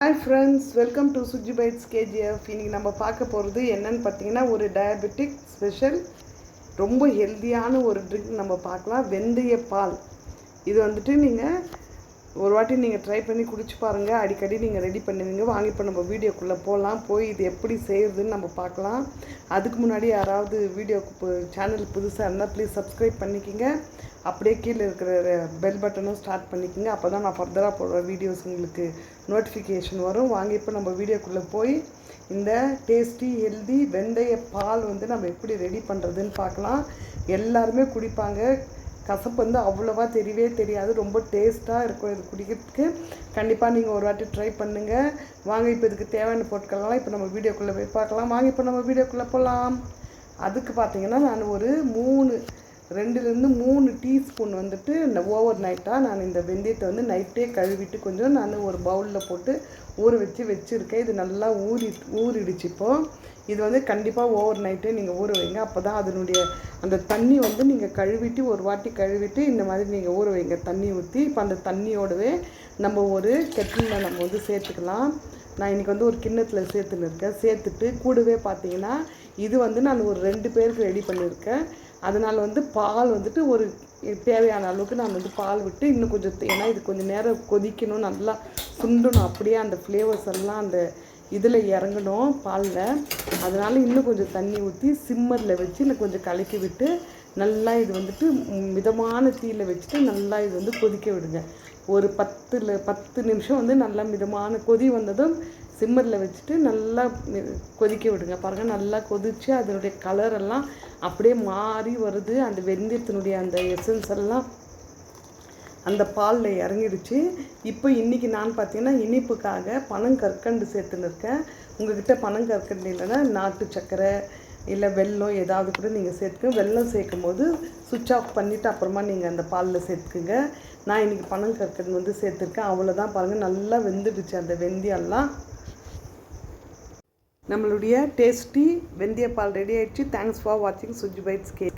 Hi friends welcome to Suji bites KGF இன்றைக்கி நம்ம பார்க்க போகிறது என்னன்னு பார்த்தீங்கன்னா ஒரு டயபெட்டிக் ஸ்பெஷல் ரொம்ப ஹெல்த்தியான ஒரு ட்ரிங்க் நம்ம பார்க்கலாம். வெந்தய பால் இது வந்துட்டு நீங்கள் ஒரு வாட்டி நீங்கள் ட்ரை பண்ணி குடிச்சு பாருங்கள் அடிக்கடி நீங்கள் ரெடி பண்ணுவீங்க. வாங்கி இப்போ நம்ம வீடியோக்குள்ளே போகலாம் போய் இது எப்படி செய்கிறதுன்னு நம்ம பார்க்கலாம். அதுக்கு முன்னாடி யாராவது வீடியோக்கு சேனல் புதுசாக இருந்தால் ப்ளீஸ் சப்ஸ்கிரைப் பண்ணிக்கிங்க. அப்படியே கீழே இருக்கிற பெல் பட்டனும் ஸ்டார்ட் பண்ணிக்கோங்க. அப்போ தான் நான் ஃபர்தராக போடுற வீடியோஸ் உங்களுக்கு நோட்டிஃபிகேஷன் வரும். வாங்கி இப்போ நம்ம வீடியோக்குள்ளே போய் இந்த டேஸ்டி ஹெல்தி வெந்தய பால் வந்து நம்ம எப்படி ரெடி பண்ணுறதுன்னு பார்க்கலாம். எல்லாருமே குடிப்பாங்க. கசப்பு வந்து அவ்வளோவா தெரியவே தெரியாது. ரொம்ப டேஸ்ட்டாக இருக்கும் இது குடிக்கிறதுக்கு. கண்டிப்பாக நீங்கள் ஒரு வாட்டி ட்ரை பண்ணுங்கள் வாங்க இப்போ இதுக்கு தேவையான பொருட்கள்லாம் இப்போ நம்ம வீடியோக்குள்ளே போய் பார்க்கலாம். வாங்க இப்போ நம்ம வீடியோக்குள்ளே போகலாம் அதுக்கு பார்த்தீங்கன்னா நான் ஒரு மூணு ரெண்டுலேருந்து மூணு டீஸ்பூன் வந்துட்டு இந்த ஓவர் நைட்டாக நான் இந்த வெந்தயத்தை வந்து நைட்டே கழுவிட்டு கொஞ்சம் நான் ஒரு பவுலில் போட்டு ஊற வச்சு வச்சுருக்கேன். இது நல்லா ஊறி ஊறிடுச்சு இப்போது. இது வந்து கண்டிப்பாக ஓவர் நைட்டே நீங்கள் ஊற வைங்க. அப்போ தான் அதனுடைய அந்த தண்ணி வந்து நீங்கள் கழுவிட்டு ஒரு வாட்டி கழுவிட்டு இந்த மாதிரி நீங்கள் ஊற வைங்க. தண்ணி ஊற்றி இப்போ அந்த தண்ணியோடவே நம்ம ஒரு கெட்டிலில் நம்ம வந்து சேர்த்துக்கலாம். நான் இன்றைக்கி வந்து ஒரு கிண்ணத்தில் சேர்த்துன்னு இருக்கேன். சேர்த்துட்டு கூடவே பார்த்தீங்கன்னா இது வந்து நான் ஒரு ரெண்டு பேருக்கு ரெடி பண்ணியிருக்கேன். அதனால் வந்து பால் வந்துட்டு ஒரு தேவையான அளவுக்கு நான் வந்து பால் விட்டு இன்னும் கொஞ்சம் ஏன்னா இது கொஞ்சம் நேரம் கொதிக்கணும் நல்லா சுண்டணும். அப்படியே அந்த ஃப்ளேவர்ஸ் எல்லாம் அந்த இதில் இறங்கணும் பாலில். அதனால் இன்னும் கொஞ்சம் தண்ணி ஊற்றி சிம்மரில் வச்சு இன்னும் கொஞ்சம் கலக்கி விட்டு நல்லா இது வந்துட்டு மிதமான தீயில் வச்சுட்டு நல்லா இது வந்து கொதிக்க விடுங்க. ஒரு பத்தில் பத்து நிமிஷம் வந்து நல்லா மிதமான கொதி வந்ததும் சிம்மரில் வச்சுட்டு நல்லா கொதிக்க விடுங்க. பாருங்கள் நல்லா கொதித்து அதனுடைய கலர் எல்லாம் அப்படியே மாறி வருது. அந்த வெந்தயத்தினுடைய அந்த எசன்ஸ் எல்லாம் அந்த பாலில் இறங்கிடுச்சு. இப்போ இன்றைக்கி நான் பார்த்தீங்கன்னா இனிப்புக்காக பனங்கற்கண்டு சேர்த்துன்னு இருக்கேன். உங்கள்கிட்ட பனங்கற்கண்டு இல்லைன்னா நாட்டு சர்க்கரை இல்லை வெல்லம் ஏதாவது கூட நீங்கள் சேர்த்துக்க வெல்லம் சேர்க்கும் போது சுவிட்ச் ஆஃப் பண்ணிவிட்டு அப்புறமா நீங்கள் அந்த பாலில் சேர்த்துக்குங்க. நான் இன்றைக்கி பனங்கற்கண்டு வந்து சேர்த்துருக்கேன். அவ்வளோதான் பாருங்கள் நல்லா வெந்துடுச்சு அந்த வெந்தயம்லாம். நம்மளுடைய டேஸ்டி வெந்தயப்பால் ரெடி ஆயிடுச்சு. தேங்க்ஸ் ஃபார் வாட்சிங் சுஜி பைட்ஸ் கே